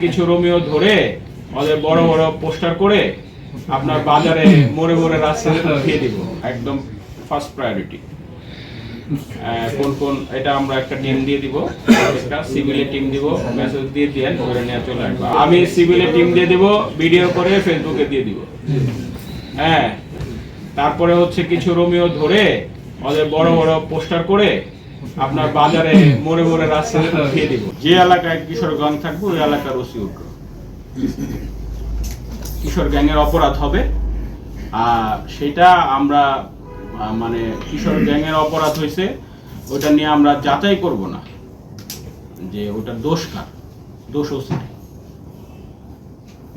কিছু রোমিও ধরে ওদের বড় বড় পোস্টার করে আপনার বাজারে মোড়ে মোড়ে রাস্তায় উঠিয়ে দিব। একদম ফার্স্ট প্রায়োরিটি কোন কোন এটা আমরা একটা টিম দিয়ে দিব, একটা সিভিলে টিম দিব মেসেজ দিয়ে দিয়ে ধরে নিয়ে চলে আসব। আমি সিভিলে টিম দিয়ে দিব ভিডিও করে ফেসবুকে দিয়ে দিব। হ্যাঁ তারপরে হচ্ছে কিছু রোমিও ধরে ওদের বড় বড় পোস্টার করে আপনার বাজারে মোড়ে মোড়ে রাস্তায় উঠিয়ে দিব। যে এলাকায় কিশোর গ্যাং থাকবে, ওই এলাকার ওসি উঠবে। কিশোর গ্যাংয়ের অপরাধ হবে। আর সেটা আমরা মানে কিশোর গ্যাংয়ের অপরাধ হয়েছে, ওটা নিয়ে আমরা যাচাই করব না। যে ওটা দোষ কার? দোষ ওসি।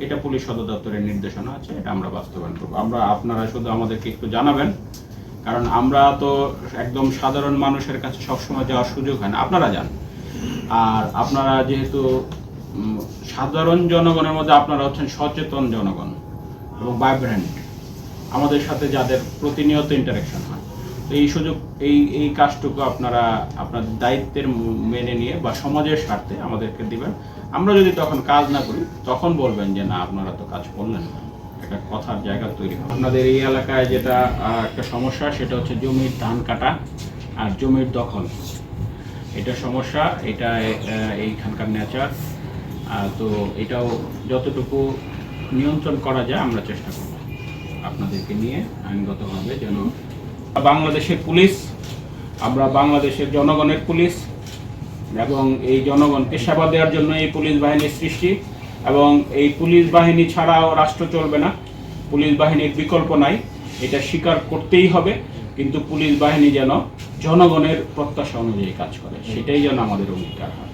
এটা পুলিশ সদর দপ্তরের নির্দেশনা আছে, এটা আমরা বাস্তবায়ন করব। আমরা, আপনারা শুধু আমাদেরকে একটু জানাবেন। কারণ আমরা তো একদম সাধারণ মানুষের কাছে সবসময় যাওয়ার সুযোগ হয় না। আপনারা যান। আর আপনারা যেহেতু সাধারণ জনগণের মধ্যে আপনারা হচ্ছেন সচেতন জনগণ এবং ভাইব্রেন্ট আমাদের সাথে যাদের প্রতিনিয়ত ইন্টারাকশন হয়। তো এই সুযোগ, এই এই কাজটুকু আপনারা আপনার দায়িত্বের মেনে নিয়ে বা সমাজের স্বার্থে আমাদেরকে দিবেন। আমরা যদি তখন কাজ না করি, তখন বলবেন যে, না, আপনারা তো কাজ করলেন না। একটা কথার জায়গা তৈরি হবে। আপনাদের এই এলাকায় যেটা একটা সমস্যা, সেটা হচ্ছে জমির ধান কাটা আর জমির দখল। এটা সমস্যা, এটা এইখানকার নেচার তো এটাও যতটুকু নিয়ন্ত্রণ করা যায়, আমরা চেষ্টা করব। আপনাদেরকে নিয়ে আইনগতভাবে যেন বাংলাদেশের পুলিশ, আমরা বাংলাদেশের জনগণের পুলিশ এবং এই জনগণকে সেবা দেওয়ার জন্য এই পুলিশ বাহিনীর সৃষ্টি। এবং এই পুলিশ বাহিনী ছাড়াও রাষ্ট্র চলবে না। পুলিশ বাহিনীর বিকল্প নাই। এটা স্বীকার করতেই হবে, কিন্তু পুলিশ বাহিনী যেন জনগণের প্রত্যাশা অনুযায়ী কাজ করে। সেটাই যেন আমাদের অঙ্গীকার হয়।